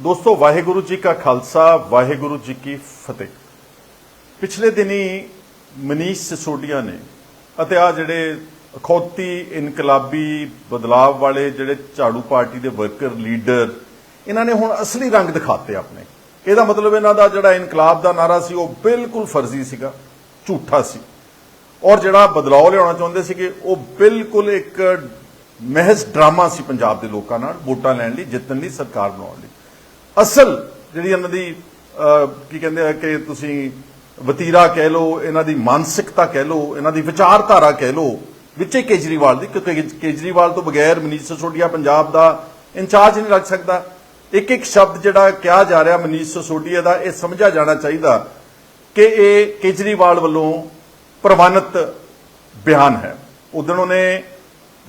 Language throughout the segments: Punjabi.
ਦੋਸਤੋ, ਵਾਹਿਗੁਰੂ ਜੀ ਕਾ ਖਾਲਸਾ, ਵਾਹਿਗੁਰੂ ਜੀ ਕੀ ਫਤਿਹ। ਪਿਛਲੇ ਦਿਨੀ ਮਨੀਸ਼ ਸਿਸੋਡੀਆ ਨੇ ਅਤੇ ਆ ਜਿਹੜੇ ਅਖੌਤੀ ਇਨਕਲਾਬੀ ਬਦਲਾਵ ਵਾਲੇ ਜਿਹੜੇ ਝਾੜੂ ਪਾਰਟੀ ਦੇ ਵਰਕਰ, ਲੀਡਰ, ਇਹਨਾਂ ਨੇ ਹੁਣ ਅਸਲੀ ਰੰਗ ਦਿਖਾਤੇ ਆਪਣੇ। ਇਹਦਾ ਮਤਲਬ ਇਹਨਾਂ ਦਾ ਜਿਹੜਾ ਇਨਕਲਾਬ ਦਾ ਨਾਰਾ ਸੀ, ਉਹ ਬਿਲਕੁਲ ਫਰਜ਼ੀ ਸੀਗਾ, ਝੂਠਾ ਸੀ। ਔਰ ਜਿਹੜਾ ਬਦਲਾਅ ਲਿਆਉਣਾ ਚਾਹੁੰਦੇ ਸੀਗੇ, ਉਹ ਬਿਲਕੁਲ ਇੱਕ ਮਹਿਜ਼ ਡਰਾਮਾ ਸੀ ਪੰਜਾਬ ਦੇ ਲੋਕਾਂ ਨਾਲ, ਵੋਟਾਂ ਲੈਣ ਲਈ, ਜਿੱਤਣ ਲਈ, ਸਰਕਾਰ ਬਣਾਉਣ ਲਈ। ਅਸਲ ਜਿਹੜੀ ਇਹਨਾਂ ਦੀ ਕੀ ਕਹਿੰਦੇ ਆ ਕਿ ਤੁਸੀਂ ਵਤੀਰਾ ਕਹਿ ਲਓ, ਇਹਨਾਂ ਦੀ ਮਾਨਸਿਕਤਾ ਕਹਿ ਲਓ, ਇਹਨਾਂ ਦੀ ਵਿਚਾਰਧਾਰਾ ਕਹਿ ਲਓ, ਵਿੱਚੇ ਕੇਜਰੀਵਾਲ ਦੀ, ਕਿਉਂਕਿ ਕੇਜਰੀਵਾਲ ਤੋਂ ਬਗੈਰ ਮਨੀਸ਼ ਸਿਸੋਦੀਆ ਪੰਜਾਬ ਦਾ ਇੰਚਾਰਜ ਨਹੀਂ ਲੱਗ ਸਕਦਾ। ਇੱਕ ਇੱਕ ਸ਼ਬਦ ਜਿਹੜਾ ਕਿਹਾ ਜਾ ਰਿਹਾ ਮਨੀਸ਼ ਸਿਸੋਦੀਆ ਦਾ, ਇਹ ਸਮਝਿਆ ਜਾਣਾ ਚਾਹੀਦਾ ਕਿ ਇਹ ਕੇਜਰੀਵਾਲ ਵੱਲੋਂ ਪ੍ਰਵਾਨਿਤ ਬਿਆਨ ਹੈ। ਉਦੋਂ ਉਹਨੇ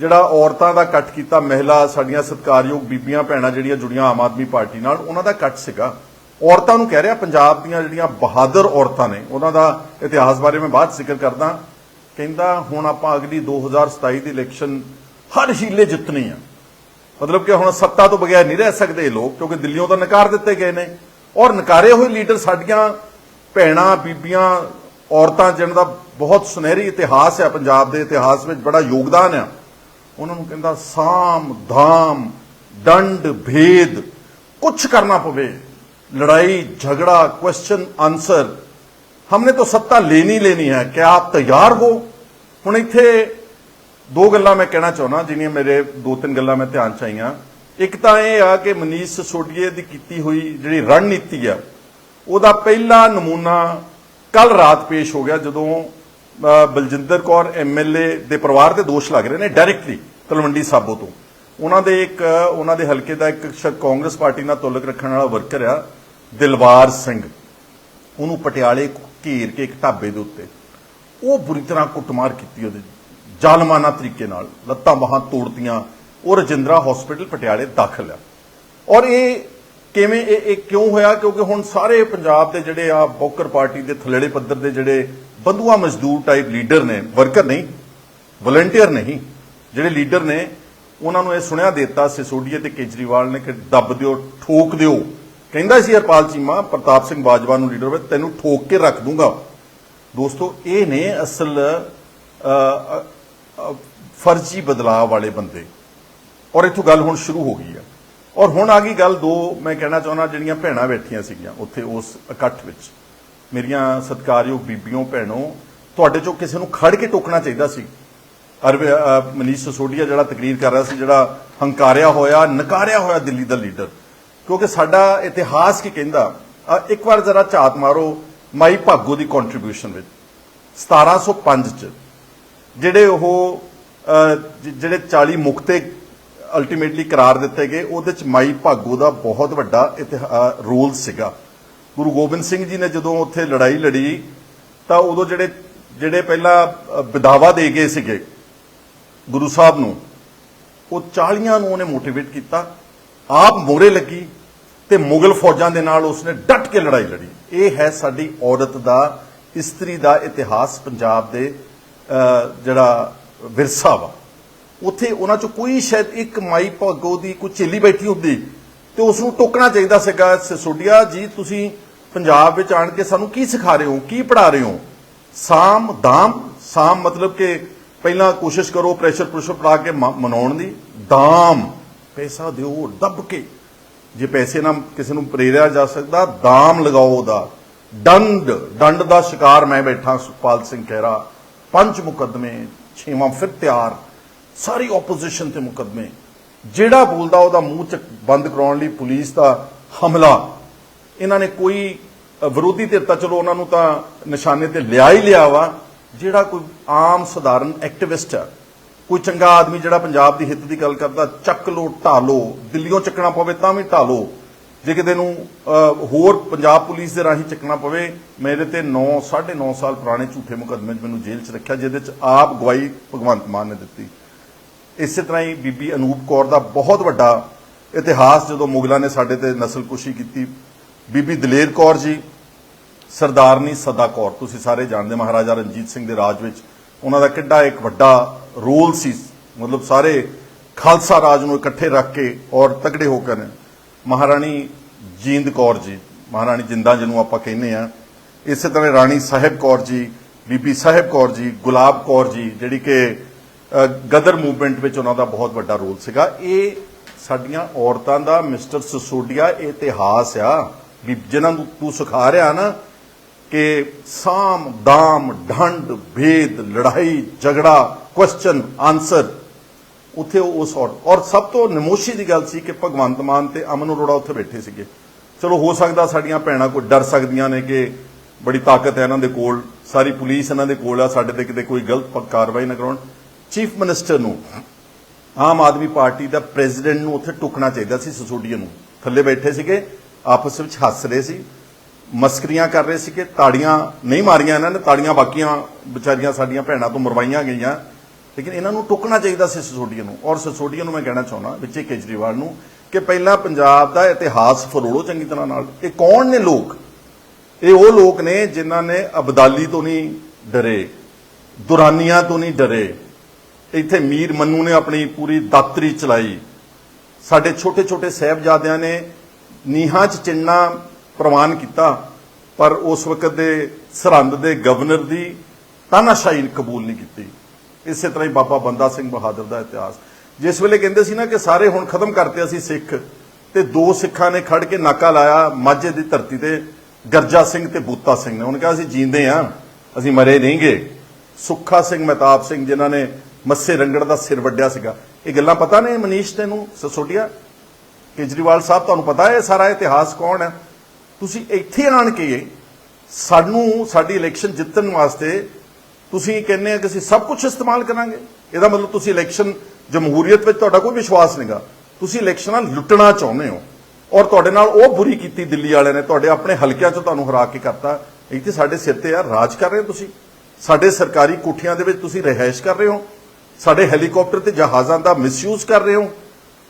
ਜਿਹੜਾ ਔਰਤਾਂ ਦਾ ਇਕੱਠ ਕੀਤਾ, ਮਹਿਲਾ, ਸਾਡੀਆਂ ਸਤਿਕਾਰਯੋਗ ਬੀਬੀਆਂ, ਭੈਣਾਂ ਜਿਹੜੀਆਂ ਜੁੜੀਆਂ ਆਮ ਆਦਮੀ ਪਾਰਟੀ ਨਾਲ, ਉਹਨਾਂ ਦਾ ਇਕੱਠ ਸੀਗਾ। ਔਰਤਾਂ ਨੂੰ ਕਹਿ ਰਿਹਾ, ਪੰਜਾਬ ਦੀਆਂ ਜਿਹੜੀਆਂ ਬਹਾਦਰ ਔਰਤਾਂ ਨੇ, ਉਹਨਾਂ ਦਾ ਇਤਿਹਾਸ ਬਾਰੇ ਮੈਂ ਬਾਅਦ ਜ਼ਿਕਰ ਕਰਦਾ। ਕਹਿੰਦਾ, ਹੁਣ ਆਪਾਂ ਅਗਲੀ 2027 ਦੀ ਇਲੈਕਸ਼ਨ ਹਰ ਹੀਲੇ ਜਿੱਤਣੀ ਆ। ਮਤਲਬ ਕਿ ਹੁਣ ਸੱਤਾ ਤੋਂ ਬਗੈਰ ਨਹੀਂ ਰਹਿ ਸਕਦੇ ਇਹ ਲੋਕ, ਕਿਉਂਕਿ ਦਿੱਲੀੋਂ ਤਾਂ ਨਕਾਰ ਦਿੱਤੇ ਗਏ ਨੇ। ਔਰ ਨਕਾਰੇ ਹੋਏ ਲੀਡਰ ਸਾਡੀਆਂ ਭੈਣਾਂ, ਬੀਬੀਆਂ, ਔਰਤਾਂ, ਜਿਹਨਾਂ ਦਾ ਬਹੁਤ ਸੁਨਹਿਰੀ ਇਤਿਹਾਸ ਹੈ ਪੰਜਾਬ ਦੇ ਇਤਿਹਾਸ ਵਿੱਚ ਬੜਾ ਯੋਗਦਾਨ ਹੈ ਉਹਨਾਂ ਨੂੰ ਕਹਿੰਦਾ ਸਾਮ ਧਾਮ ਦੰਡ ਭੇਦ ਕੁਝ ਕਰਨਾ ਪਵੇ ਲੜਾਈ ਝਗੜਾ ਕੁਐਸਚਨ ਆਨਸਰ हमने तो सत्ता लेनी लेनी है क्या आप तैयार हो ਹੁਣ ਇੱਥੇ ਦੋ ਗੱਲਾਂ ਮੈਂ ਕਹਿਣਾ ਚਾਹੁੰਦਾ ਜਿਹੜੀਆਂ ਮੇਰੇ ਦੋ ਤਿੰਨ ਗੱਲਾਂ ਮੈਂ ਧਿਆਨ ਚ ਆਈਆਂ ਇੱਕ ਤਾਂ ਇਹ ਆ ਕਿ ਮਨੀਸ਼ ਸਿਸੋਦੀਏ ਦੀ ਕੀਤੀ ਹੋਈ ਜਿਹੜੀ ਰਣਨੀਤੀ ਆ ਉਹਦਾ ਪਹਿਲਾ ਨਮੂਨਾ ਕੱਲ ਰਾਤ ਪੇਸ਼ ਹੋ ਗਿਆ ਜਦੋਂ ਅ, ਬਲਜਿੰਦਰ ਕੌਰ ਐਮਐਲਏ ਦੇ ਪਰਿਵਾਰ ਤੇ ਦੋਸ਼ ਲੱਗ ਰਹੇ ਨੇ ਡਾਇਰੈਕਟਲੀ ਤਲਵੰਡੀ ਸਾਬੋ ਤੋਂ। ਉਹਨਾਂ ਦੇ ਇੱਕ, ਉਹਨਾਂ ਦੇ ਹਲਕੇ ਦਾ ਇੱਕ ਕਾਂਗਰਸ ਪਾਰਟੀ ਨਾਲ ਤਾਲੁਕ ਰੱਖਣ ਵਾਲਾ ਵਰਕਰ ਆ, ਦਿਲਵਾਰ ਸਿੰਘ। ਉਹਨੂੰ ਪਟਿਆਲੇ ਘੇਰ ਕੇ ਇੱਕ ਢਾਬੇ ਦੇ ਉੱਤੇ ਉਹ ਬੁਰੀ ਤਰ੍ਹਾਂ ਕੁੱਟਮਾਰ ਕੀਤੀ ਉਹਦੇ ਜ਼ਾਲਮਾਨਾ ਤਰੀਕੇ ਨਾਲ, ਲੱਤਾਂ ਬਾਹਾਂ ਤੋੜਤੀਆਂ, ਉਹ ਰਜਿੰਦਰਾ ਹਸਪੀਟਲ ਪਟਿਆਲੇ ਦਾਖਲ ਆ। ਔਰ ਇਹ ਕਿਵੇਂ, ਇਹ ਇਹ ਕਿਉਂ ਹੋਇਆ? ਕਿਉਂਕਿ ਹੁਣ ਸਾਰੇ ਪੰਜਾਬ ਦੇ ਜਿਹੜੇ ਆ ਬੋਕਰ ਪਾਰਟੀ ਦੇ ਥਲੇੜੇ ਪੱਧਰ ਦੇ ਜਿਹੜੇ ਬੰਧੂਆ ਮਜ਼ਦੂਰ ਟਾਈਪ ਲੀਡਰ ਨੇ ਵਰਕਰ ਨਹੀਂ ਵਲੰਟੀਅਰ ਨਹੀਂ ਜਿਹੜੇ ਲੀਡਰ ਨੇ, ਉਹਨਾਂ ਨੂੰ ਇਹ ਸੁਣਿਆ ਦਿੱਤਾ ਸਿਸੋਡੀਆ ਤੇ ਕੇਜਰੀਵਾਲ ਨੇ ਕਿ ਦੱਬ ਦਿਓ, ਠੋਕ ਦਿਓ। ਕਹਿੰਦਾ ਸੀ ਹਰਪਾਲ ਚੀਮਾ, ਪ੍ਰਤਾਪ ਸਿੰਘ ਬਾਜਵਾ ਨੂੰ ਲੀਡਰ ਵਿੱਚ ਤੈਨੂੰ ਠੋਕ ਕੇ ਰੱਖ ਦੂੰਗਾ। ਦੋਸਤੋ, ਇਹ ਨੇ ਅਸਲ ਫਰਜ਼ੀ ਬਦਲਾਅ ਵਾਲੇ ਬੰਦੇ। ਔਰ ਇੱਥੋਂ ਗੱਲ ਹੁਣ ਸ਼ੁਰੂ ਹੋ ਗਈ ਆ। ਔਰ ਹੁਣ ਆ ਗਈ ਗੱਲ ਦੋ, ਮੈਂ ਕਹਿਣਾ ਚਾਹੁੰਦਾ, ਜਿਹੜੀਆਂ ਭੈਣਾਂ ਬੈਠੀਆਂ ਸੀਗੀਆਂ ਉੱਥੇ ਉਸ ਇਕੱਠ ਵਿੱਚ। ਮੇਰੀਆਂ ਸਤਿਕਾਰਯੋਗ ਬੀਬੀਓ, ਭੈਣੋ, ਤੁਹਾਡੇ ਚੋਂ ਕਿਸੇ ਨੂੰ ਖੜ ਕੇ ਟੋਕਣਾ ਚਾਹੀਦਾ ਸੀ। ਅਰਵ ਮਨੀਸ਼ ਸੋਡੀਆ ਜਿਹੜਾ ਤਕਰੀਰ ਕਰ ਰਿਹਾ ਸੀ ਜਿਹੜਾ ਹੰਕਾਰਿਆ ਹੋਇਆ ਨਕਾਰਿਆ ਹੋਇਆ ਦਿੱਲੀ ਦਾ ਲੀਡਰ। ਕਿਉਂਕਿ ਸਾਡਾ ਇਤਿਹਾਸ ਕੀ ਕਹਿੰਦਾ ਇੱਕ ਵਾਰ ਜ਼ਰਾ ਝਾਤ ਮਾਰੋ ਮਾਈ ਭਾਗੋ ਦੀ ਕੰਟਰੀਬਿਊਸ਼ਨ ਵਿੱਚ। 1705 ਚ ਜਿਹੜੇ ਉਹ ਜਿਹੜੇ 40 ਮੁਕਤੇ ਅਲਟੀਮੇਟਲੀ ਕਰਾਰ ਦਿੱਤੇ ਗਏ ਉਹਦੇ ਚ ਮਾਈ ਭਾਗੋ ਦਾ ਬਹੁਤ ਵੱਡਾ ਇਤਿਹਾ- ਰੋਲ ਸੀਗਾ। ਗੁਰੂ ਗੋਬਿੰਦ ਸਿੰਘ ਜੀ ਨੇ ਜਦੋਂ ਉੱਥੇ ਲੜਾਈ ਲੜੀ ਤਾਂ ਉਦੋਂ ਜਿਹੜੇ ਜਿਹੜੇ ਪਹਿਲਾਂ ਅ, ਵਿਦਾਵਾ ਦੇ ਗਏ ਸੀਗੇ ਗੁਰੂ ਸਾਹਿਬ ਨੂੰ, ਉਹ 40 ਨੂੰ ਉਹਨੇ ਮੋਟੀਵੇਟ ਕੀਤਾ। ਆਪ ਮੋਰੇ ਲੱਗੀ ਤੇ ਮੁਗਲ ਫੌਜਾਂ ਦੇ ਨਾਲ ਉਸਨੇ ਡਟ ਕੇ ਲੜਾਈ ਲੜੀ। ਇਹ ਹੈ ਸਾਡੀ ਔਰਤ ਦਾ, ਇਸਤਰੀ ਦਾ ਇਤਿਹਾਸ ਪੰਜਾਬ ਦੇ ਜਿਹੜਾ ਵਿਰਸਾ ਵਾ। ਉੱਥੇ ਉਹਨਾਂ ਚ ਕੋਈ ਸ਼ਾਇਦ ਇੱਕ ਮਾਈ ਭਾਗੋ ਦੀ ਕੋਈ ਚੇਲੀ ਬੈਠੀ ਹੁੰਦੀ ਤੇ ਉਸ ਨੂੰ ਟੋਕਣਾ ਚਾਹੀਦਾ ਸੀਗਾ ਸਿਸੋਡੀਆ ਜੀ, ਤੁਸੀਂ ਪੰਜਾਬ ਵਿੱਚ ਆਣ ਕੇ ਸਾਨੂੰ ਕੀ ਸਿਖਾ ਰਹੇ ਹੋ? ਕੀ ਪੜ੍ਹਾ ਰਹੇ ਹੋ? ਸਾਮ, ਦਾਮ। ਸਾਮ ਮਤਲਬ ਕਿ ਪਹਿਲਾਂ ਕੋਸ਼ਿਸ਼ ਕਰੋ ਪ੍ਰੈਸ਼ਰ ਪ੍ਰੈਸ਼ਰ ਪੜਾ ਕੇ ਮਨਾਉਣ ਦੀ। ਦਾਮ, ਪੈਸਾ ਦਿਓ, ਦੱਬ ਕੇ। ਜੇ ਪੈਸੇ ਨਾਲ ਕਿਸੇ ਨੂੰ ਪ੍ਰੇਰਿਆ ਜਾ ਸਕਦਾ, ਦਾਮ ਲਗਾਓ ਉਹਦਾ। ਡੰਡ ਡੰਡ ਦਾ ਸ਼ਿਕਾਰ ਮੈਂ ਬੈਠਾ ਸੁਖਪਾਲ ਸਿੰਘ ਖਹਿਰਾ। ਪੰਜ ਮੁਕੱਦਮੇ, ਛੇਵਾਂ ਫਿਰ ਤਿਆਰ। ਸਾਰੀ ਆਪੋਜੀਸ਼ਨ ਤੇ ਮੁਕੱਦਮੇ। ਜਿਹੜਾ ਬੋਲਦਾ ਉਹਦਾ ਮੂੰਹ ਚ ਬੰਦ ਕਰਾਉਣ ਲਈ ਪੁਲਿਸ ਦਾ ਹਮਲਾ। ਇਹਨਾਂ ਨੇ ਕੋਈ ਵਿਰੋਧੀ ਧਿਰ ਤਾਂ ਚਲੋ ਉਹਨਾਂ ਨੂੰ ਤਾਂ ਨਿਸ਼ਾਨੇ ਤੇ ਲਿਆ ਹੀ ਲਿਆ ਵਾ। ਜਿਹੜਾ ਕੋਈ ਆਮ ਸਧਾਰਨ ਐਕਟਿਵਿਸਟ ਆ, ਕੋਈ ਚੰਗਾ ਆਦਮੀ ਜਿਹੜਾ ਪੰਜਾਬ ਦੀ ਹਿੱਤ ਦੀ ਗੱਲ ਕਰਦਾ, ਚੱਕ ਲੋ ਢਾਲੋ ਦਿੱਲੀੋਂ ਚੱਕਣਾ ਪਵੇ ਤਾਂ ਵੀ ਢਾਲੋ ਜੇ ਕਿਤੇ ਨੂੰ ਹੋਰ ਪੰਜਾਬ ਪੁਲਿਸ ਦੇ ਰਾਹੀਂ ਚੱਕਣਾ ਪਵੇ, ਮੇਰੇ ਤੇ 9 9.5 ਸਾਲ ਪੁਰਾਣੇ ਝੂਠੇ ਮੁਕੱਦਮੇ 'ਚ ਮੈਨੂੰ ਜੇਲ੍ਹ 'ਚ ਰੱਖਿਆ, ਜਿਹਦੇ 'ਚ ਆਪ ਗਵਾਹੀ ਭਗਵੰਤ ਮਾਨ ਨੇ ਦਿੱਤੀ। ਇਸੇ ਤਰ੍ਹਾਂ ਹੀ ਬੀਬੀ ਅਨੂਪ ਕੌਰ ਦਾ ਬਹੁਤ ਵੱਡਾ ਇਤਿਹਾਸ ਜਦੋਂ ਮੁਗਲਾਂ ਨੇ ਸਾਡੇ ਤੇ ਨਸਲਕੁਸ਼ੀ ਕੀਤੀ। ਬੀਬੀ ਦਲੇਰ ਕੌਰ ਜੀ ਸਰਦਾਰਨੀ ਸਦਾ ਕੌਰ, ਤੁਸੀਂ ਸਾਰੇ ਜਾਣਦੇ ਮਹਾਰਾਜਾ ਰਣਜੀਤ ਸਿੰਘ ਦੇ ਰਾਜ ਵਿੱਚ ਉਹਨਾਂ ਦਾ ਕਿੱਡਾ ਇੱਕ ਵੱਡਾ ਰੋਲ ਸੀ। ਮਤਲਬ ਸਾਰੇ ਖਾਲਸਾ ਰਾਜ ਨੂੰ ਇਕੱਠੇ ਰੱਖ ਕੇ ਔਰ ਤਕੜੇ ਹੋ ਕੇ ਨੇ। ਮਹਾਰਾਣੀ ਜੀਂਦ ਕੌਰ ਜੀ, ਮਹਾਰਾਣੀ ਜਿੰਦਾ ਜਿਹਨੂੰ ਆਪਾਂ ਕਹਿੰਦੇ ਆ ਇਸੇ ਤਰ੍ਹਾਂ ਰਾਣੀ ਸਾਹਿਬ ਕੌਰ ਜੀ ਬੀਬੀ ਸਾਹਿਬ ਕੌਰ ਜੀ, ਗੁਲਾਬ ਕੌਰ ਜੀ, ਜਿਹੜੀ ਕਿ ਗਦਰ ਮੂਵਮੈਂਟ ਵਿੱਚ ਉਹਨਾਂ ਦਾ ਬਹੁਤ ਵੱਡਾ ਰੋਲ ਸੀਗਾ। ਇਹ ਸਾਡੀਆਂ ਔਰਤਾਂ ਦਾ, ਮਿਸਟਰ ਸਸੋਡੀਆ ਇਤਿਹਾਸ ਆ। ਵੀ ਜਿਨ੍ਹਾਂ ਨੂੰ ਤੂੰ ਸਿਖਾ ਰਿਹਾ ਨਾ ਕਿ ਸਾਮ, ਦਾਮ ਢੰਡ ਭੇਦ, ਲੜਾਈ, ਝਗੜਾ ਕੁਐਸਚਨ ਆਨਸਰ ਉੱਥੇ ਉਹ ਉਸ ਔਰ ਸਭ ਤੋਂ ਨਮੋਸ਼ੀ ਦੀ ਗੱਲ ਸੀ ਕਿ ਭਗਵੰਤ ਮਾਨ ਤੇ ਅਮਨ ਅਰੋੜਾ ਉੱਥੇ ਬੈਠੇ ਸੀਗੇ। ਚਲੋ ਹੋ ਸਕਦਾ ਸਾਡੀਆਂ ਭੈਣਾਂ ਕੋਈ ਡਰ ਸਕਦੀਆਂ ਨੇ ਕਿ ਬੜੀ ਤਾਕਤ ਹੈ ਇਹਨਾਂ ਦੇ ਕੋਲ, ਸਾਰੀ ਪੁਲਿਸ ਇਹਨਾਂ ਦੇ ਕੋਲ ਆ, ਸਾਡੇ ਤੇ ਕਿਤੇ ਕੋਈ ਗਲਤ ਕਾਰਵਾਈ ਨਾ ਕਰਾਉਣ। ਚੀਫ ਮਿਨਿਸਟਰ ਨੂੰ, ਆਮ ਆਦਮੀ ਪਾਰਟੀ ਦਾ ਪ੍ਰੈਜ਼ੀਡੈਂਟ ਨੂੰ ਉੱਥੇ ਟੁਕਣਾ ਚਾਹੀਦਾ ਸੀ ਸਸੋਡੀਆ ਨੂੰ। ਥੱਲੇ ਬੈਠੇ ਸੀਗੇ, ਆਪਸ ਵਿੱਚ ਹੱਸ ਰਹੇ ਸੀ। ਮਸਕਰੀਆਂ ਕਰ ਰਹੇ ਸੀ ਕਿ ਤਾੜੀਆਂ ਨਹੀਂ ਮਾਰੀਆਂ ਇਹਨਾਂ ਨੇ, ਤਾੜੀਆਂ ਬਾਕੀਆਂ ਵਿਚਾਰੀਆਂ ਸਾਡੀਆਂ ਭੈਣਾਂ ਤੋਂ ਮਰਵਾਈਆਂ ਗਈਆਂ। ਲੇਕਿਨ ਇਹਨਾਂ ਨੂੰ ਟੁਕਣਾ ਚਾਹੀਦਾ ਸੀ ਸਸੋਡੀਆ ਨੂੰ। ਔਰ ਸਸੋਡੀਆ ਨੂੰ ਮੈਂ ਕਹਿਣਾ ਚਾਹੁੰਦਾ ਵਿੱਚੇ ਕੇਜਰੀਵਾਲ ਨੂੰ ਕਿ ਪਹਿਲਾਂ ਪੰਜਾਬ ਦਾ ਇਤਿਹਾਸ ਫਰੋੜੋ ਚੰਗੀ ਤਰ੍ਹਾਂ ਨਾਲ। ਇਹ ਕੌਣ ਨੇ ਲੋਕ? ਇਹ ਉਹ ਲੋਕ ਨੇ ਜਿਨ੍ਹਾਂ ਨੇ ਅਬਦਾਲੀ ਤੋਂ ਨਹੀਂ ਡਰੇ, ਦੁਰਾਨੀਆਂ ਤੋਂ ਨਹੀਂ ਡਰੇ। ਇੱਥੇ ਮੀਰ ਮੰਨੂ ਨੇ ਆਪਣੀ ਪੂਰੀ ਦਾਤਰੀ ਚਲਾਈ। ਸਾਡੇ ਛੋਟੇ ਛੋਟੇ ਸਹਿਬਜ਼ਾਦਿਆਂ ਨੇ ਨੀਹਾਂ 'ਚ ਚਿੰਨਾ ਪ੍ਰਵਾਨ ਕੀਤਾ, ਪਰ ਉਸ ਵਕਤ ਦੇ ਸਰਹੰਦ ਦੇ ਗਵਰਨਰ ਦੀ ਤਾਨਾਸ਼ਾਹੀ ਕਬੂਲ ਨਹੀਂ ਕੀਤੀ। ਇਸੇ ਤਰ੍ਹਾਂ ਹੀ ਬਾਬਾ ਬੰਦਾ ਸਿੰਘ ਬਹਾਦਰ ਦਾ ਇਤਿਹਾਸ। ਜਿਸ ਵੇਲੇ ਕਹਿੰਦੇ ਸੀ ਨਾ ਕਿ ਸਾਰੇ ਹੁਣ ਖਤਮ ਕਰਤੇ ਅਸੀਂ ਸਿੱਖ, ਤੇ ਦੋ ਸਿੱਖਾਂ ਨੇ ਖੜ ਕੇ ਨਾਕਾ ਲਾਇਆ ਮਾਝੇ ਦੀ ਧਰਤੀ ਤੇ, ਗਰਜਾ ਸਿੰਘ ਤੇ ਬੂਤਾ ਸਿੰਘ ਨੇ। ਉਹਨੇ ਕਿਹਾ, ਅਸੀਂ ਜੀਂਦੇ ਆ, ਅਸੀਂ ਮਰੇ ਨਹੀਂਗੇ। ਸੁੱਖਾ ਸਿੰਘ, ਮਹਿਤਾਬ ਸਿੰਘ, ਜਿਨ੍ਹਾਂ ਨੇ ਮੱਸੇ ਰੰਗੜ ਦਾ ਸਿਰ ਵੱਡਿਆ ਸੀਗਾ। ਇਹ ਗੱਲਾਂ ਪਤਾ ਨੇ ਮਨੀਸ਼ ਤੈਨੂੰ, ਸਸੋਟੀਆ? ਕੇਜਰੀਵਾਲ ਸਾਹਿਬ, ਤੁਹਾਨੂੰ ਪਤਾ ਹੈ ਇਹ ਸਾਰਾ ਇਤਿਹਾਸ ਕੌਣ ਹੈ? ਤੁਸੀਂ ਇੱਥੇ ਆਣ ਕੇ ਸਾਨੂੰ, ਸਾਡੀ ਇਲੈਕਸ਼ਨ ਜਿੱਤਣ ਵਾਸਤੇ ਤੁਸੀਂ ਕਹਿੰਦੇ ਆ ਕਿ ਅਸੀਂ ਸਭ ਕੁਝ ਇਸਤੇਮਾਲ ਕਰਾਂਗੇ। ਇਹਦਾ ਮਤਲਬ ਤੁਸੀਂ ਇਲੈਕਸ਼ਨ ਜਮਹੂਰੀਅਤ ਵਿੱਚ ਤੁਹਾਡਾ ਕੋਈ ਵਿਸ਼ਵਾਸ ਨਹੀਂਗਾ ਤੁਸੀਂ ਇਲੈਕਸ਼ਨਾਂ ਲੁੱਟਣਾ ਚਾਹੁੰਦੇ ਹੋ ਔਰ ਤੁਹਾਡੇ ਨਾਲ ਉਹ ਬੁਰੀ ਕੀਤੀ ਦਿੱਲੀ ਵਾਲਿਆਂ ਨੇ, ਤੁਹਾਡੇ ਆਪਣੇ ਹਲਕਿਆਂ 'ਚ ਤੁਹਾਨੂੰ ਹਰਾ ਕੇ ਕਰਤਾ। ਇੱਥੇ ਸਾਡੇ ਸਿਰ ਤੇ ਆ, ਰਾਜ ਕਰ ਰਹੇ ਹੋ ਤੁਸੀਂ। ਸਾਡੇ ਸਰਕਾਰੀ ਕੋਠੀਆਂ ਦੇ ਵਿੱਚ ਤੁਸੀਂ ਰਹਿائش ਕਰ ਰਹੇ ਹੋ। ਸਾਡੇ ਹੈਲੀਕਾਪਟਰ ਤੇ ਜਹਾਜ਼ਾਂ ਦਾ ਮਿਸਯੂਜ਼ ਕਰ ਰਹੇ ਹੋ।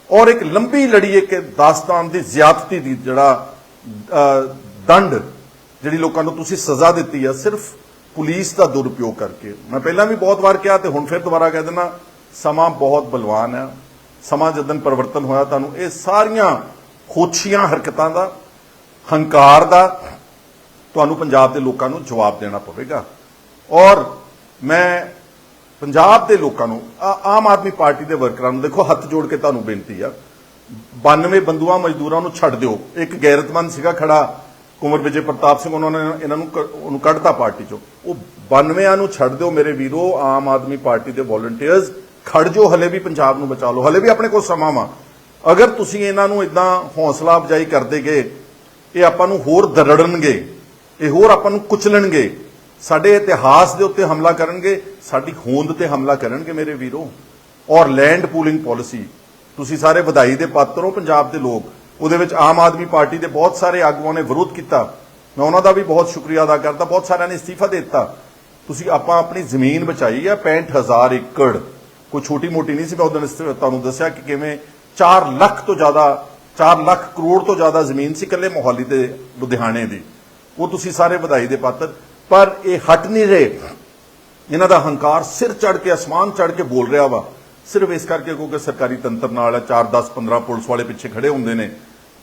ਔਰ ਇੱਕ ਲੰਬੀ ਲੜੀ, ਇੱਕ ਦਾਸਤਾਨ ਦੀ ਜ਼ਿਆਦਤੀ ਦੀ ਜਿਹੜਾ ਦੰਡ ਜਿਹੜੀ ਲੋਕਾਂ ਨੂੰ ਤੁਸੀਂ ਸਜ਼ਾ ਦਿੱਤੀ ਆ, ਸਿਰਫ ਪੁਲਿਸ ਦਾ ਦੁਰਉਪਯੋਗ ਕਰਕੇ। ਮੈਂ ਪਹਿਲਾਂ ਵੀ ਬਹੁਤ ਵਾਰ ਕਿਹਾ ਤੇ ਹੁਣ ਫਿਰ ਦੁਬਾਰਾ ਕਹਿ ਦਿੰਦਾ, ਸਮਾਂ ਬਹੁਤ ਬਲਵਾਨ ਹੈ ਸਮਾਂ ਜਦੋਂ ਪਰਿਵਰਤਨ ਹੋਇਆ ਤੁਹਾਨੂੰ, ਇਹ ਸਾਰੀਆਂ ਖੋਛੀਆਂ, ਹਰਕਤਾਂ ਦਾ, ਹੰਕਾਰ ਦਾ ਤੁਹਾਨੂੰ ਪੰਜਾਬ ਦੇ ਲੋਕਾਂ ਨੂੰ ਜਵਾਬ ਦੇਣਾ ਪਵੇਗਾ। ਔਰ ਮੈਂ ਪੰਜਾਬ ਦੇ ਲੋਕਾਂ ਨੂੰ ਆਮ ਆਦਮੀ ਪਾਰਟੀ ਦੇ ਵਰਕਰਾਂ ਨੂੰ ਦੇਖੋ, ਹੱਥ ਜੋੜ ਕੇ ਤੁਹਾਨੂੰ ਬੇਨਤੀ ਆ 92 ਬੰਦੂਆਂ ਮਜ਼ਦੂਰਾਂ ਨੂੰ ਛੱਡ ਦਿਓ। ਇੱਕ ਗੈਰਤਮੰਦ ਸੀਗਾ ਖੜਾ, ਕੁੰਵਰ ਵਿਜੇ ਪ੍ਰਤਾਪ ਸਿੰਘ, ਉਹਨਾਂ ਨੇ ਇਹਨਾਂ ਨੂੰ ਉਹਨੂੰ ਕੱਢਤਾ ਪਾਰਟੀ ਚੋਂ। ਉਹ 92ਾਂ ਨੂੰ ਛੱਡ ਦਿਓ ਮੇਰੇ ਵੀਰੋ, ਆਮ ਆਦਮੀ ਪਾਰਟੀ ਦੇ ਵੋਲੰਟੀਅਰਸ ਖੜ ਜੋ ਹਲੇ ਵੀ ਪੰਜਾਬ ਨੂੰ ਬਚਾ ਲਓ, ਹਲੇ ਵੀ ਆਪਣੇ ਕੋਲ ਸਮਾਂ ਵਾ। ਅਗਰ ਤੁਸੀਂ ਇਹਨਾਂ ਨੂੰ ਇਦਾਂ ਹੌਸਲਾ ਅਫਜਾਈ ਕਰਦੇ ਗਏ ਇਹ ਆਪਾਂ ਨੂੰ ਹੋਰ ਦਰੜਨਗੇ, ਇਹ ਹੋਰ ਆਪਾਂ ਨੂੰ ਕੁਚਲਣਗੇ। ਸਾਡੇ ਇਤਿਹਾਸ ਦੇ ਉੱਤੇ ਹਮਲਾ ਕਰਨਗੇ, ਸਾਡੀ ਹੋਂਦ ਤੇ ਹਮਲਾ ਕਰਨਗੇ ਮੇਰੇ ਵੀਰੋ। ਔਰ ਲੈਂਡ ਪੂਲਿੰਗ ਪਾਲਿਸੀ ਤੁਸੀਂ ਸਾਰੇ ਵਧਾਈ ਦੇ ਪਾਤਰ ਹੋ ਪੰਜਾਬ ਦੇ ਲੋਕ। ਉਹਦੇ ਵਿੱਚ ਆਮ ਆਦਮੀ ਪਾਰਟੀ ਦੇ ਬਹੁਤ ਸਾਰੇ ਆਗੂਆਂ ਨੇ ਵਿਰੋਧ ਕੀਤਾ। ਮੈਂ ਉਹਨਾਂ ਦਾ ਵੀ ਬਹੁਤ ਸ਼ੁਕਰੀਆ ਅਦਾ ਕਰਦਾ। ਬਹੁਤ ਸਾਰਿਆਂ ਨੇ ਅਸਤੀਫਾ ਦੇ ਦਿੱਤਾ। ਤੁਸੀਂ ਆਪਾਂ ਆਪਣੀ ਜ਼ਮੀਨ ਬਚਾਈ ਆ 65000 ਏਕੜ। ਕੋਈ ਛੋਟੀ ਮੋਟੀ ਨਹੀਂ ਸੀ। ਮੈਂ ਉਦੋਂ ਤੁਹਾਨੂੰ ਦੱਸਿਆ ਕਿ ਕਿਵੇਂ 4 ਲੱਖ ਤੋਂ ਜ਼ਿਆਦਾ 4 ਲੱਖ ਕਰੋੜ ਤੋਂ ਜ਼ਿਆਦਾ ਜ਼ਮੀਨ ਸੀ ਇਕੱਲੇ ਮੋਹਾਲੀ ਤੇ ਲੁਧਿਆਣੇ ਦੀ। ਉਹ ਤੁਸੀਂ ਸਾਰੇ ਵਧਾਈ ਦੇ ਪਾਤਰ। ਪਰ ਇਹ ਹਟ ਨਹੀਂ ਰਹੇ। ਇਹਨਾਂ ਦਾ ਹੰਕਾਰ ਸਿਰ ਚੜ ਕੇ, ਅਸਮਾਨ ਚੜ ਕੇ ਬੋਲ ਰਿਹਾ ਵਾ। ਸਿਰਫ ਇਸ ਕਰਕੇ ਕਿਉਂਕਿ ਸਰਕਾਰੀ ਤੰਤਰ ਨਾਲ 4 10 15 ਪੁਲਿਸ ਵਾਲੇ ਪਿੱਛੇ ਖੜੇ ਹੁੰਦੇ ਨੇ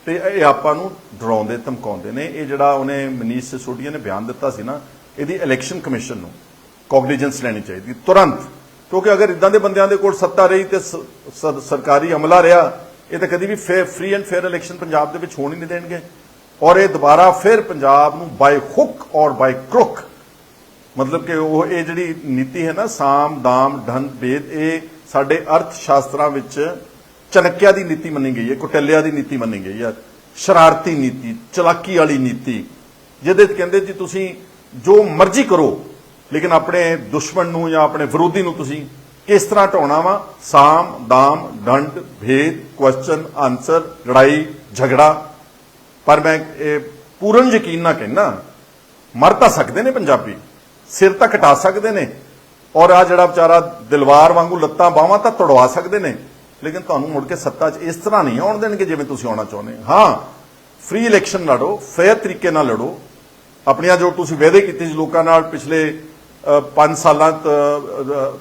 ਤੇ ਇਹ ਆਪਾਂ ਨੂੰ ਡਰਾਉਂਦੇ, ਧਮਕਾਉਂਦੇ ਨੇ। ਇਹ ਜਿਹੜਾ ਉਹਨੇ ਮਨੀਸ਼ ਸਿਸੋਡੀਆ ਨੇ ਬਿਆਨ ਦਿੱਤਾ ਸੀ ਨਾ, ਇਹਦੀ ਇਲੈਕਸ਼ਨ ਕਮਿਸ਼ਨ ਨੂੰ ਕੌਗਨੀਜੈਂਸ ਲੈਣੀ ਚਾਹੀਦੀ, ਤੁਰੰਤ। ਕਿਉਂਕਿ ਅਗਰ ਇਦਾਂ ਦੇ ਬੰਦਿਆਂ ਦੇ ਕੋਲ ਸੱਤਾ ਰਹੀ ਤੇ ਸਰਕਾਰੀ ਅਮਲਾ ਰਿਹਾ, ਇਹ ਤਾਂ ਕਦੀ ਵੀ free and fair election Punjab ਦੇ ਵਿੱਚ ਹੋਣ ਹੀ ਨਹੀਂ ਦੇਣਗੇ। ਔਰ ਇਹ ਦੁਬਾਰਾ ਫਿਰ ਪੰਜਾਬ ਨੂੰ ਬਾਈ ਹੁੱਕ ਔਰ ਬਾਈ ਕ੍ਰੁਕ ਮਤਲਬ ਕਿ ਉਹ ਇਹ ਜਿਹੜੀ ਨੀਤੀ ਹੈ ਨਾ, ਸਾਮ, ਦਾਮ ਢੰਡ ਭੇਦ, ਇਹ ਸਾਡੇ ਅਰਥ ਸ਼ਾਸਤਰਾਂ ਵਿੱਚ ਚਨਕਿਆ ਦੀ ਨੀਤੀ ਮੰਨੀ ਗਈ ਹੈ, ਕੁਟਲਿਆ ਦੀ ਨੀਤੀ ਮੰਨੀ ਗਈ ਹੈ, ਸ਼ਰਾਰਤੀ ਨੀਤੀ, ਚਲਾਕੀ ਵਾਲੀ ਨੀਤੀ, ਜਿਹਦੇ 'ਚ ਕਹਿੰਦੇ ਜੀ ਤੁਸੀਂ ਜੋ ਮਰਜ਼ੀ ਕਰੋ, ਲੇਕਿਨ ਆਪਣੇ ਦੁਸ਼ਮਣ ਨੂੰ ਜਾਂ ਆਪਣੇ ਵਿਰੋਧੀ ਨੂੰ ਤੁਸੀਂ ਕਿਸ ਤਰ੍ਹਾਂ ਢਾਉਣਾ ਵਾ? ਸਾਮ, ਦਾਮ ਡੰਡ ਭੇਦ ਕੁਐਸਚਨ ਆਨਸਰ ਲੜਾਈ, ਝਗੜਾ। ਪਰ ਮੈਂ ਇਹ ਪੂਰਨ ਯਕੀਨ ਨਾਲ ਕਹਿਣਾ ਮਰ ਤਾਂ ਸਕਦੇ ਨੇ ਪੰਜਾਬੀ, ਸਿਰ ਤਾਂ ਘਟਾ ਸਕਦੇ ਨੇ। ਔਰ ਆ ਜਿਹੜਾ ਵਿਚਾਰਾ ਦਿਲਵਾਰ ਵਾਂਗੂ ਲੱਤਾਂ ਬਾਹਾਂ ਤਾਂ ਤੜਵਾ ਸਕਦੇ ਨੇ, ਲੇਕਿਨ ਤੁਹਾਨੂੰ ਮੁੜ ਕੇ ਸੱਤਾ 'ਚ ਇਸ ਤਰ੍ਹਾਂ ਨਹੀਂ ਆਉਣ ਦੇਣਗੇ ਜਿਵੇਂ ਤੁਸੀਂ ਆਉਣਾ ਚਾਹੁੰਦੇ ਹਾਂ। ਫ੍ਰੀ ਇਲੈਕਸ਼ਨ ਲੜੋ ਫੇਅਰ ਤਰੀਕੇ ਨਾਲ ਲੜੋ। ਆਪਣੀਆਂ ਜੋ ਤੁਸੀਂ ਵਾਅਦੇ ਕੀਤੇ ਸੀ ਲੋਕਾਂ ਨਾਲ ਪਿਛਲੇ 5 ਸਾਲਾਂ ਤੋਂ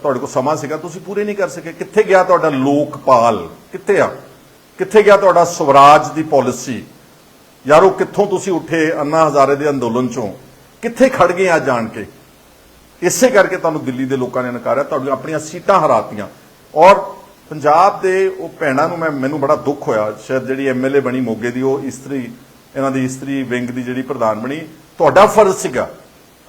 ਤੁਹਾਡੇ ਕੋਲ ਸਮਾਂ ਸੀਗਾ, ਤੁਸੀਂ ਪੂਰੇ ਨਹੀਂ ਕਰ ਸਕੇ। ਕਿੱਥੇ ਗਿਆ ਤੁਹਾਡਾ ਲੋਕਪਾਲ? ਕਿੱਥੇ ਆ? ਕਿੱਥੇ ਗਿਆ ਤੁਹਾਡਾ ਸਵਰਾਜ ਦੀ ਪਾਲਿਸੀ ਯਾਰੋ, ਕਿੱਥੋਂ ਤੁਸੀਂ ਉੱਠੇ ਅੰਨਾ ਹਜ਼ਾਰੇ ਦੇ ਅੰਦੋਲਨ ਚੋਂ? ਕਿੱਥੇ ਖੜ ਗਏ ਆ ਜਾਣ ਕੇ? ਇਸੇ ਕਰਕੇ ਤੁਹਾਨੂੰ ਦਿੱਲੀ ਦੇ ਲੋਕਾਂ ਨੇ ਨਕਾਰਿਆ, ਤੁਹਾਡੀਆਂ ਆਪਣੀਆਂ ਸੀਟਾਂ ਹਰਾਤੀਆਂ। ਔਰ ਪੰਜਾਬ ਦੇ ਉਹ ਭੈਣਾਂ ਨੂੰ ਮੈਂ, ਮੈਨੂੰ ਬੜਾ ਦੁੱਖ ਹੋਇਆ, ਸ਼ਾਇਦ ਜਿਹੜੀ ਐਮਐਲਏ ਬਣੀ ਮੋਗੇ ਦੀ, ਉਹ ਇਸਤਰੀ, ਇਹਨਾਂ ਦੀ ਇਸਤਰੀ ਵਿੰਗ ਦੀ ਜਿਹੜੀ ਪ੍ਰਧਾਨ ਬਣੀ, ਤੁਹਾਡਾ ਫਰਜ਼ ਸੀਗਾ।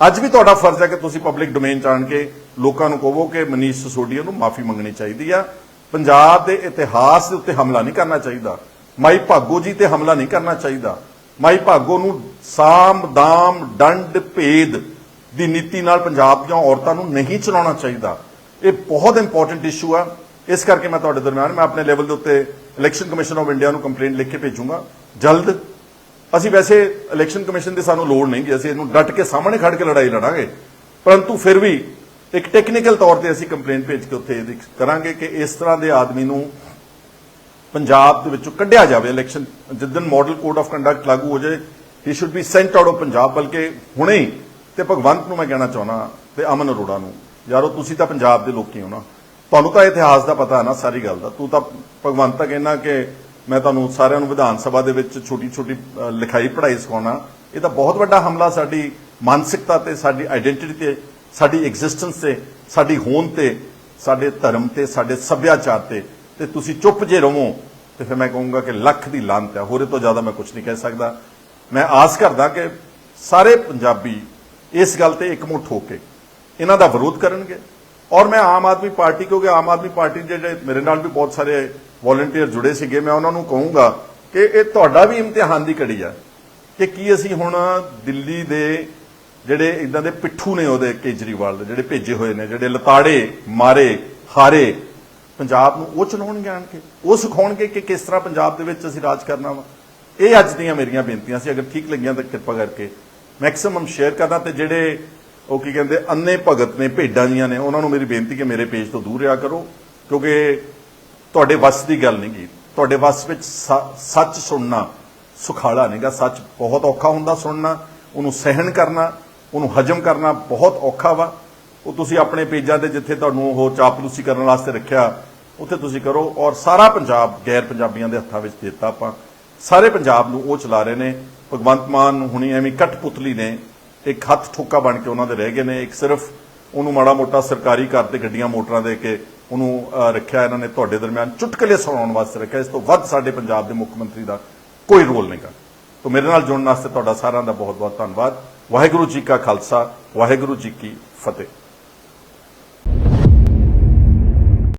ਅੱਜ ਵੀ ਤੁਹਾਡਾ ਫਰਜ਼ ਹੈ ਕਿ ਤੁਸੀਂ ਪਬਲਿਕ ਡੋਮੇਨ ਚ ਆਣ ਕੇ ਲੋਕਾਂ ਨੂੰ ਕਹੋ ਕਿ ਮਨੀਸ਼ ਸਿਸੋਦੀਆ ਨੂੰ ਮਾਫੀ ਮੰਗਣੀ ਚਾਹੀਦੀ ਆ। ਪੰਜਾਬ ਦੇ ਇਤਿਹਾਸ ਦੇ ਉੱਤੇ ਹਮਲਾ ਨਹੀਂ ਕਰਨਾ ਚਾਹੀਦਾ। ਮਾਈ ਭਾਗੋ ਜੀ ਤੇ ਹਮਲਾ ਨਹੀਂ ਕਰਨਾ ਚਾਹੀਦਾ। ਮਾਈ ਭਾਗੋ ਨੂੰ ਸਾਮ ਦਾਮ ਡੰਡ ਭੇਦ ਦੀ ਨੀਤੀ ਨਾਲ ਪੰਜਾਬ ਦੀਆਂ ਔਰਤਾਂ ਨੂੰ ਨਹੀਂ ਚਲਾਉਣਾ ਚਾਹੀਦਾ। ਇਹ ਬਹੁਤ ਇੰਪੋਰਟੈਂਟ ਇਸ਼ੂ ਆ। ਇਸ ਕਰਕੇ ਮੈਂ ਤੁਹਾਡੇ ਦਰਮਿਆਨ, ਮੈਂ ਆਪਣੇ ਲੈਵਲ ਦੇ ਉੱਤੇ ਇਲੈਕਸ਼ਨ ਕਮਿਸ਼ਨ ਆਫ ਇੰਡੀਆ ਨੂੰ ਕੰਪਲੇਂਟ ਲਿਖ ਕੇ ਭੇਜੂੰਗਾ। ਜਲਦ। ਅਸੀਂ ਵੈਸੇ ਇਲੈਕਸ਼ਨ ਕਮਿਸ਼ਨ ਦੀ ਸਾਨੂੰ ਲੋੜ ਨਹੀਂ ਕਿ ਅਸੀਂ ਇਹਨੂੰ ਡਟ ਕੇ ਸਾਹਮਣੇ ਖੜ ਕੇ ਲੜਾਈ ਲੜਾਂਗੇ। ਪਰੰਤੂ ਫਿਰ ਵੀ ਇੱਕ ਟੈਕਨੀਕਲ ਤੌਰ ਤੇ ਅਸੀਂ ਕੰਪਲੇਂਟ ਭੇਜ ਕੇ ਉੱਥੇ ਇਹਦੀ ਕਰਾਂਗੇ ਕਿ ਇਸ ਤਰ੍ਹਾਂ ਦੇ ਆਦਮੀ ਨੂੰ ਪੰਜਾਬ ਦੇ ਵਿੱਚੋਂ ਕੱਢਿਆ ਜਾਵੇ ਇਲੈਕਸ਼ਨ ਜਿੱਦਨ ਮਾਡਲ ਕੋਡ ਆਫ ਕੰਡਕਟ ਲਾਗੂ ਹੋ ਜਾਏ ਹੀ should be sent out of Punjab, ਬਲਕਿ ਹੁਣੇ ਹੀ ਤੇ ਭਗਵੰਤ ਨੂੰ ਮੈਂ ਕਹਿਣਾ ਚਾਹੁੰਦਾ ਤੇ ਅਮਨ ਅਰੋੜਾ ਨੂੰ, ਯਾਰੋ ਤੁਸੀਂ ਤਾਂ ਪੰਜਾਬ ਦੇ ਲੋਕੀ ਹੋ ਨਾ। ਤੁਹਾਨੂੰ ਤਾਂ ਇਤਿਹਾਸ ਦਾ ਪਤਾ ਹੈ ਨਾ ਸਾਰੀ ਗੱਲ ਦਾ। ਤੂੰ ਤਾਂ ਭਗਵੰਤ ਤਾਂ ਕਹਿਣਾ ਕਿ ਮੈਂ ਤੁਹਾਨੂੰ ਸਾਰਿਆਂ ਨੂੰ ਵਿਧਾਨ ਸਭਾ ਦੇ ਵਿੱਚ ਛੋਟੀ ਛੋਟੀ ਲਿਖਾਈ ਪੜ੍ਹਾਈ ਸਿਖਾਉਣਾ। ਇਹ ਤਾਂ ਬਹੁਤ ਵੱਡਾ ਹਮਲਾ ਸਾਡੀ ਮਾਨਸਿਕਤਾ ਤੇ, ਸਾਡੀ ਆਇਡੈਂਟੀਟੀ ਤੇ, ਸਾਡੀ ਐਗਜ਼ਿਸਟੈਂਸ ਤੇ, ਸਾਡੀ ਹੋਂਦ ਤੇ, ਸਾਡੇ ਧਰਮ ਤੇ, ਸਾਡੇ ਸੱਭਿਆਚਾਰ ਤੇ। ਤੇ ਤੁਸੀਂ ਚੁੱਪ ਜੇ ਰਹੋ ਤੇ ਫਿਰ ਮੈਂ ਕਹੂੰਗਾ ਕਿ ਲੱਖ ਦੀ ਲਾਂਤ ਹੈ। ਹੋਰੇ ਤੋਂ ਜ਼ਿਆਦਾ ਮੈਂ ਕੁਝ ਨਹੀਂ ਕਹਿ ਸਕਦਾ। ਮੈਂ ਆਸ ਕਰਦਾ ਕਿ ਸਾਰੇ ਪੰਜਾਬੀ ਇਸ ਗੱਲ ਤੇ ਇਕਮੁੱਠ ਹੋ ਕੇ। ਇਹਨਾਂ ਦਾ ਵਿਰੋਧ ਕਰਨਗੇ। ਔਰ ਮੈਂ ਆਮ ਆਦਮੀ ਪਾਰਟੀ, ਕਿਉਂਕਿ ਆਮ ਆਦਮੀ ਪਾਰਟੀ ਦੇ ਜਿਹੜੇ ਮੇਰੇ ਨਾਲ ਵੀ ਬਹੁਤ ਸਾਰੇ ਵੋਲੰਟੀਅਰ ਜੁੜੇ ਸੀਗੇ, ਮੈਂ ਉਹਨਾਂ ਨੂੰ ਕਹੂੰਗਾ ਕਿ ਇਹ ਤੁਹਾਡਾ ਵੀ ਇਮਤਿਹਾਨ ਦੀ ਕੜੀ ਆ ਕਿ ਕੀ ਅਸੀਂ ਹੁਣ ਦਿੱਲੀ ਦੇ ਜਿਹੜੇ ਇਦਾਂ ਦੇ ਪਿੱਠੂ ਨੇ ਉਹਦੇ ਕੇਜਰੀਵਾਲ ਦੇ, ਜਿਹੜੇ ਭੇਜੇ ਹੋਏ ਨੇ, ਜਿਹੜੇ ਲਤਾੜੇ ਮਾਰੇ, ਹਾਰੇ, ਪੰਜਾਬ ਨੂੰ ਉਹ ਚਲਾਉਣਗੇ ਆਣ ਕੇ? ਉਹ ਸਿਖਾਉਣਗੇ ਕਿ ਕਿਸ ਤਰ੍ਹਾਂ ਪੰਜਾਬ ਦੇ ਵਿੱਚ ਅਸੀਂ ਰਾਜ ਕਰਨਾ ਵਾ? ਇਹ ਅੱਜ ਦੀਆਂ ਮੇਰੀਆਂ ਬੇਨਤੀਆਂ ਸੀ। ਅਗਰ ਠੀਕ ਲੱਗੀਆਂ ਤਾਂ ਕਿਰਪਾ ਕਰਕੇ ਮੈਕਸਿਮਮ ਸ਼ੇਅਰ ਕਰਨਾ ਤੇ ਜਿਹੜੇ ਉਹ ਕੀ ਕਹਿੰਦੇ ਅੰਨੇ ਭਗਤ ਨੇ, ਭੇਡਾਂ ਜੀਆਂ ਨੇ, ਉਹਨਾਂ ਨੂੰ ਮੇਰੀ ਬੇਨਤੀ ਕਿ ਮੇਰੇ ਪੇਜ ਤੋਂ ਦੂਰ ਰਿਹਾ ਕਰੋ, ਕਿਉਂਕਿ ਤੁਹਾਡੇ ਵੱਸ ਦੀ ਗੱਲ ਨਹੀਂ ਗੀ ਤੁਹਾਡੇ ਵੱਸ ਵਿੱਚ ਸ- ਸੱਚ ਸੁਣਨਾ ਸੁਖਾਲਾ ਨਹੀਂਗਾ ਸੱਚ ਬਹੁਤ ਔਖਾ ਹੁੰਦਾ ਸੁਣਨਾ, ਉਹਨੂੰ ਸਹਿਣ ਕਰਨਾ, ਉਹਨੂੰ ਹਜਮ ਕਰਨਾ ਬਹੁਤ ਔਖਾ ਵਾ। ਉਹ ਤੁਸੀਂ ਆਪਣੇ ਪੇਜਾਂ ਤੇ ਜਿੱਥੇ ਤੁਹਾਨੂੰ ਉਹ ਚਾਪਲੂਸੀ ਕਰਨ ਵਾਸਤੇ ਰੱਖਿਆ, ਉੱਥੇ ਤੁਸੀਂ ਕਰੋ ਔਰ ਸਾਰਾ ਪੰਜਾਬ ਗੈਰ ਪੰਜਾਬੀਆਂ ਦੇ ਹੱਥਾਂ ਵਿੱਚ ਦਿੱਤਾ ਆਪਾਂ। ਸਾਰੇ ਪੰਜਾਬ ਨੂੰ ਉਹ ਚਲਾ ਰਹੇ ਨੇ। ਭਗਵੰਤ ਮਾਨ ਹੁਣੀ ਐਵੇਂ ਕਠਪੁਤਲੀ ਨੇ, ਇੱਕ ਹੱਥ ਠੋਕਾ ਬਣ ਕੇ ਉਹਨਾਂ ਦੇ ਰਹਿ ਗਏ ਨੇ, ਇੱਕ ਸਿਰਫ ਉਹਨੂੰ ਮਾੜਾ ਮੋਟਾ ਸਰਕਾਰੀ ਘਰ ਤੇ ਗੱਡੀਆਂ ਮੋਟਰਾਂ ਦੇ ਕੇ ਉਹਨੂੰ ਰੱਖਿਆ ਇਹਨਾਂ ਨੇ ਤੁਹਾਡੇ ਦਰਮਿਆਨ, ਚੁਟਕਲੇ ਸੁਣਾਉਣ ਵਾਸਤੇ ਰੱਖਿਆ, ਇਸ ਤੋਂ ਵੱਧ ਸਾਡੇ ਪੰਜਾਬ ਦੇ ਮੁੱਖ ਮੰਤਰੀ ਦਾ ਕੋਈ ਰੋਲ ਨਹੀਂਗਾ ਤੋਂ ਮੇਰੇ ਨਾਲ ਜੁੜਨ ਵਾਸਤੇ ਤੁਹਾਡਾ ਸਾਰਿਆਂ ਦਾ ਬਹੁਤ ਬਹੁਤ ਧੰਨਵਾਦ। ਵਾਹਿਗੁਰੂ ਜੀ ਕਾ ਖਾਲਸਾ, ਵਾਹਿਗੁਰੂ ਜੀ ਕੀ ਫਤਿਹ।